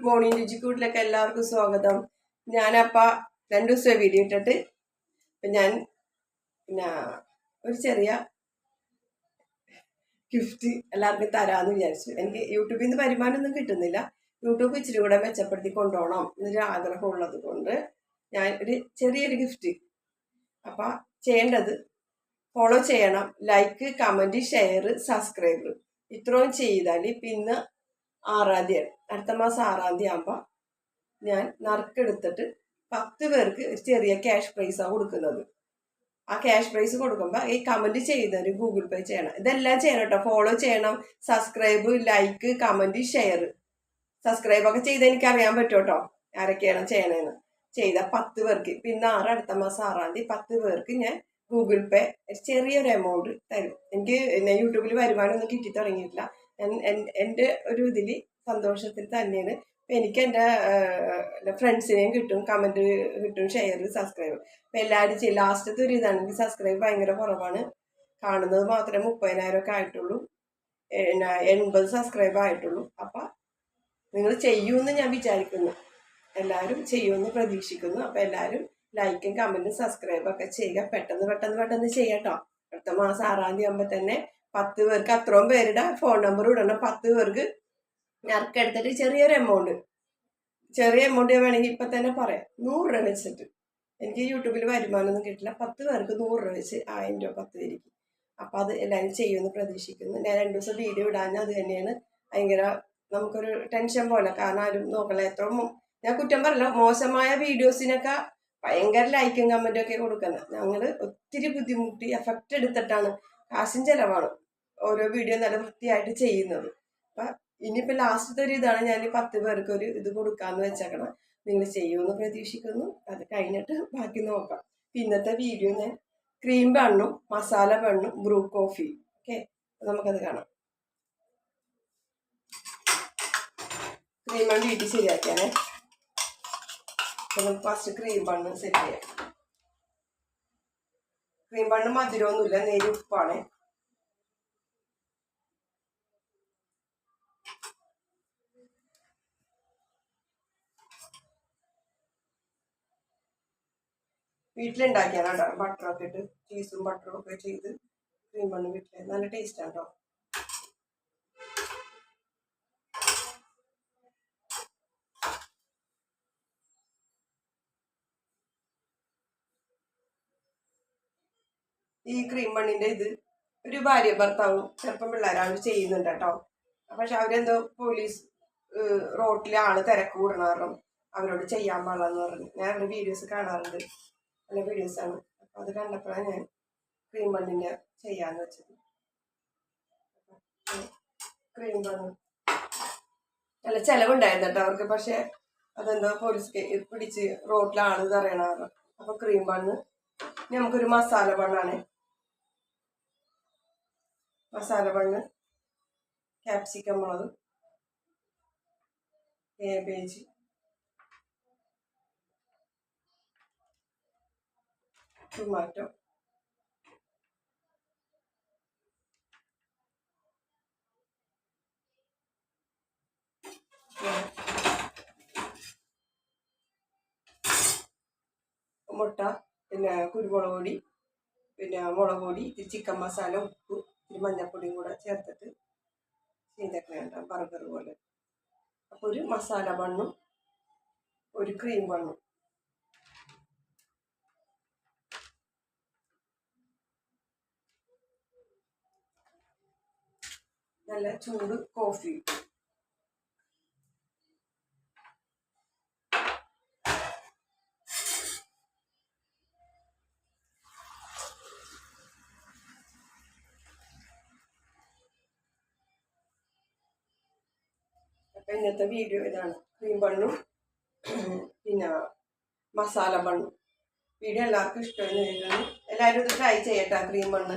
Good morning രുചിക്കൂട്ടിലേക്ക് എല്ലാവർക്കും സ്വാഗതം. ഞാനപ്പ രണ്ടു ദിവസമായി വീഡിയോ ഇട്ടിട്ട്. അപ്പം ഞാൻ പിന്നെ ഒരു ചെറിയ ഗിഫ്റ്റ് എല്ലാവർക്കും തരാമെന്ന് വിചാരിച്ചു. എനിക്ക് യൂട്യൂബിൽ നിന്ന് വരുമാനമൊന്നും കിട്ടുന്നില്ല. യൂട്യൂബ് ഇച്ചിരി കൂടെ മെച്ചപ്പെടുത്തി കൊണ്ടുപോകണം എന്നൊരു ആഗ്രഹമുള്ളത് കൊണ്ട് ഞാൻ ഒരു ചെറിയൊരു ഗിഫ്റ്റ് അപ്പം ചെയ്യേണ്ടത് ഫോളോ ചെയ്യണം. ലൈക്ക് കമന്റ് ഷെയർ സബ്സ്ക്രൈബ് ഇത്രയും ചെയ്താൽ പിന്നെ ആറാം തീയതി അടുത്ത മാസം ആറാം തീയതി ആകുമ്പോൾ ഞാൻ നറുക്കെടുത്തിട്ട് പത്ത് പേർക്ക് ഒരു ചെറിയ ക്യാഷ് പ്രൈസാണ് കൊടുക്കുന്നത്. ആ ക്യാഷ് പ്രൈസ് കൊടുക്കുമ്പോൾ ഈ കമന്റ് ചെയ്യുന്നവർ ഗൂഗിൾ പേ ചെയ്യണം. ഇതെല്ലാം ചെയ്യണം കേട്ടോ ഫോളോ ചെയ്യണം. Subscribe like comment share subscribe ഒക്കെ ചെയ്ത് എനിക്ക് അറിയാൻ പറ്റും കേട്ടോ ആരൊക്കെയാണ് ചെയ്യണേന്ന്. ചെയ്ത പത്ത് പേർക്ക്. പിന്നെ ആറ് അടുത്ത മാസം ആറാം തീയതി പത്ത് പേർക്ക് ഞാൻ ഗൂഗിൾ പേ ചെറിയൊരു എമൗണ്ട് തരും. എനിക്ക് പിന്നെ യൂട്യൂബിൽ വരുമാനമൊന്നും കിട്ടി തുടങ്ങിയിട്ടില്ല എന്റെ ഒരു ഇതിൽ സന്തോഷത്തിൽ തന്നെയാണ്. എനിക്ക് എന്റെ ഫ്രണ്ട്സിനെയും കിട്ടും കമന്റ് കിട്ടും ഷെയർ സബ്സ്ക്രൈബ്. അപ്പം എല്ലാവരും ചെയ്യും. ലാസ്റ്റത്തെ ഒരു ഇതാണെങ്കിൽ സബ്സ്ക്രൈബ് ഭയങ്കര കുറവാണ്. കാണുന്നത് മാത്രമേ മുപ്പതിനായിരം ഒക്കെ ആയിട്ടുള്ളൂ. എൺപത് സബ്സ്ക്രൈബ് ആയിട്ടുള്ളൂ. അപ്പം നിങ്ങൾ ചെയ്യുമെന്ന് ഞാൻ വിചാരിക്കുന്നു. എല്ലാവരും ചെയ്യുമെന്ന് പ്രതീക്ഷിക്കുന്നു. അപ്പം എല്ലാവരും ലൈക്കും കമന്റും സബ്സ്ക്രൈബും ഒക്കെ ചെയ്യുക. പെട്ടെന്ന് പെട്ടെന്ന് പെട്ടെന്ന് ചെയ്യട്ടോ അടുത്ത മാസം ആറാം തീയതി ആകുമ്പോൾ തന്നെ പത്ത് പേർക്ക് അത്രയും പേരുടെ ഫോൺ നമ്പർ ഇടണം. പത്ത് പേർക്ക് ഞറക്കെടുത്തിട്ട് ചെറിയൊരു എമൗണ്ട് ചെറിയ എമൗണ്ട് ഞാൻ വേണമെങ്കിൽ ഇപ്പം തന്നെ പറയാം. നൂറ് രൂപ വെച്ചിട്ട്. എനിക്ക് യൂട്യൂബിൽ വരുമാനമൊന്നും കിട്ടില്ല. പത്ത് പേർക്ക് നൂറ് രൂപ വെച്ച് ആയിരം രൂപ പത്ത് പേർക്ക്. അപ്പം അത് എല്ലാവരും ചെയ്യുമെന്ന് പ്രതീക്ഷിക്കുന്നു. ഞാൻ രണ്ട് ദിവസം വീഡിയോ ഇടാൻ അത് തന്നെയാണ്. ഭയങ്കര നമുക്കൊരു ടെൻഷൻ പോലെ. കാരണം ആരും നോക്കല എത്ര ഞാൻ കുറ്റം പറയില്ല. മോശമായ വീഡിയോസിനൊക്കെ ഭയങ്കര ലൈക്കും കമന്റും ഒക്കെ കൊടുക്കുന്നത്. ഞങ്ങൾ ഒത്തിരി ബുദ്ധിമുട്ടി എഫക്റ്റ് എടുത്തിട്ടാണ് കാശും ചെലവാണ് ഓരോ വീഡിയോ നല്ല വൃത്തിയായിട്ട് ചെയ്യുന്നത്. അപ്പം ഇനിയിപ്പോൾ ലാസ്റ്റത്തെ ഒരു ഇതാണ് ഞാൻ പത്ത് പേർക്ക് ഒരു ഇത് കൊടുക്കാന്ന് വെച്ചേക്കണം. നിങ്ങൾ ചെയ്യുമെന്ന് പ്രതീക്ഷിക്കുന്നു. അത് കഴിഞ്ഞിട്ട് ബാക്കി നോക്കാം. ഇന്നത്തെ വീഡിയോ ഞാൻ ക്രീം ബണ്ണും മസാല ബണ്ണും ബ്രൂ കോഫി ഓക്കെ നമുക്കത് കാണാം. ക്രീം ബണ്ണ് വീട്ടിൽ ശരിയാക്കിയാണേ നമുക്ക് ഫസ്റ്റ് ക്രീം ബണ്ണ് സെറ്റ് ചെയ്യാം. ക്രീം ബണ്ണ് മധുരമൊന്നുമില്ല നേരി ഉപ്പാണ്. വീട്ടിലുണ്ടാക്കിയാണ് കേട്ടോ. ബട്ടറൊക്കെ ഇട്ട് ചീസും ബട്ടറും ഒക്കെ ചെയ്ത് ക്രീം ബണ്ണ് വീട്ടിൽ നല്ല ടേസ്റ്റാണ് കേട്ടോ ഈ ക്രീം ബണ്ണിന്റെ ഇത് ഒരു ഭാര്യ ഭർത്താവും ചെറുപ്പം പിള്ളേരാണ് ചെയ്യുന്നുണ്ട് കേട്ടോ. പക്ഷെ അവരെന്തോ പോലീസ് റോട്ടിലെ ആൾ തിരക്ക് കൂടണ അവരോട് ചെയ്യാൻ പാടില്ലെന്ന് പറഞ്ഞു. ഞാൻ അവരുടെ വീഡിയോസ് കാണാറുണ്ട്. നല്ല വീഡിയോസാണ് അപ്പൊ അത് കണ്ടപ്പോഴാണ് ഞാൻ ക്രീം മണ്ണിന്റെ ചെയ്യാന്ന് വെച്ചത്. ക്രീം ബണ്ണ് നല്ല ചിലവുണ്ടായിരുന്നു കേട്ടോ അവർക്ക്. പക്ഷെ അതെന്തോ പോലീസ് പിടിച്ച് റോട്ടിലാണ് ഇത് അറിയണ അപ്പൊ ക്രീം ബണ്ണ് നമുക്കൊരു മസാല ബണ്ണാണ് മസാല മണ്ണ് ക്യാപ്സിക്കം മുളക് കേബേജ് ടൊമാറ്റോ മുട്ട പിന്നെ കുരുമുളക് പൊടി പിന്നെ മുളക് പൊടി ചിക്കൻ മസാല ഉപ്പ്. ഇത്തിരി മഞ്ഞൾപ്പൊടിയും കൂടെ ചേർത്തിട്ട് ചെയ്തൊക്കെ ബർഗർ പോലെ. അപ്പോൾ ഒരു മസാല ബണ്ണും ഒരു ക്രീം ബണ്ണും. നല്ല ചൂട് കോഫി. ഇന്നത്തെ വീഡിയോ ഇതാണ്. ക്രീം ബണ്ണും പിന്നെ മസാല ബണ്ണും വീഡിയോ എല്ലാവർക്കും ഇഷ്ടമെന്ന് കരുതുന്നു എല്ലാവരും ഇത് ട്രൈ ചെയ്യട്ടെ ക്രീം ബണ്ണ്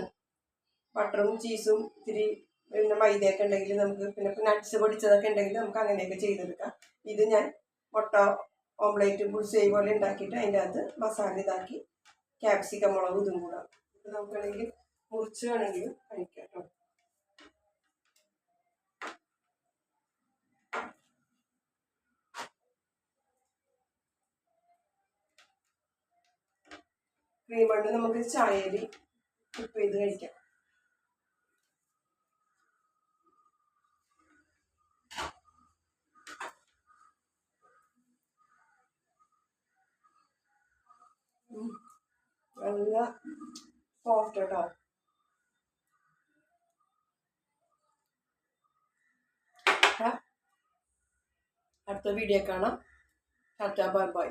ബട്ടറും ചീസും ഇത്തിരി പിന്നെ മൈദയൊക്കെ ഉണ്ടെങ്കിൽ നമുക്ക് പിന്നെ നട്ട്സ് പൊടിച്ചതൊക്കെ ഉണ്ടെങ്കിൽ നമുക്ക് അങ്ങനെയൊക്കെ ചെയ്തെടുക്കാം. ഇത് ഞാൻ മുട്ട ഓംലേറ്റ് ബുൾസൈ പോലെ ഉണ്ടാക്കിയിട്ട് അതിന്റെ അകത്ത് മസാല ഇതാക്കി ക്യാപ്സിക്കം മുളക് ഇതും കൂടാം. നമുക്കാണെങ്കിൽ മുറിച്ച് വേണമെങ്കിലും കഴിക്കാം കേട്ടോ ക്രീം കൊണ്ട് നമുക്ക് ചായയിൽ കുപ്പ് ചെയ്ത് കഴിക്കാം. നല്ല സോഫ്റ്റ് കേട്ടോ അടുത്ത വീഡിയോ കാണാം. Tata bye bye.